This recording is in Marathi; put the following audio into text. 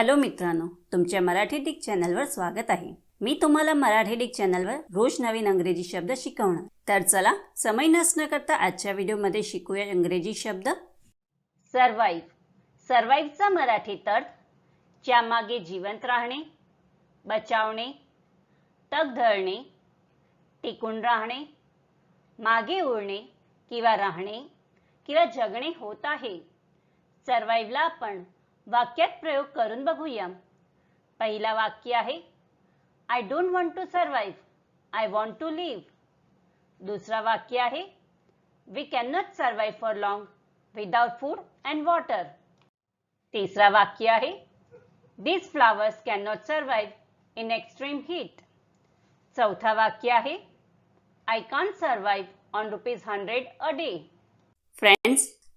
हॅलो मित्रांनो तुमच्या मराठी डिक चॅनलवर स्वागत आहे. मी तुम्हाला मराठी डिक चॅनलवर रोज नवीन अंग्रेजी शब्द शिकवणार. तर चला समय नसणं करता आजच्या व्हिडिओमध्ये शिकूया इंग्रजी शब्द. सर्वाईव्ह सर्वाईव्हचा मराठीत अर्थ ज्यामागे जिवंत राहणे बचावणे तग धरणे टिकून राहणे मागे उरणे किंवा राहणे किंवा जगणे होत आहे. सर्वाईव्हला आपण वाक्यात प्रयोग करून बघूया. पहिला वाक्य आहे I don't want to survive I want to live दुसरा वाक्य आहे we can not survive for long without food and water तिसरा वाक्य आहे these flowers can not survive in extreme heat चौथा वाक्य आहे I can't survive on rupees hundred a day friends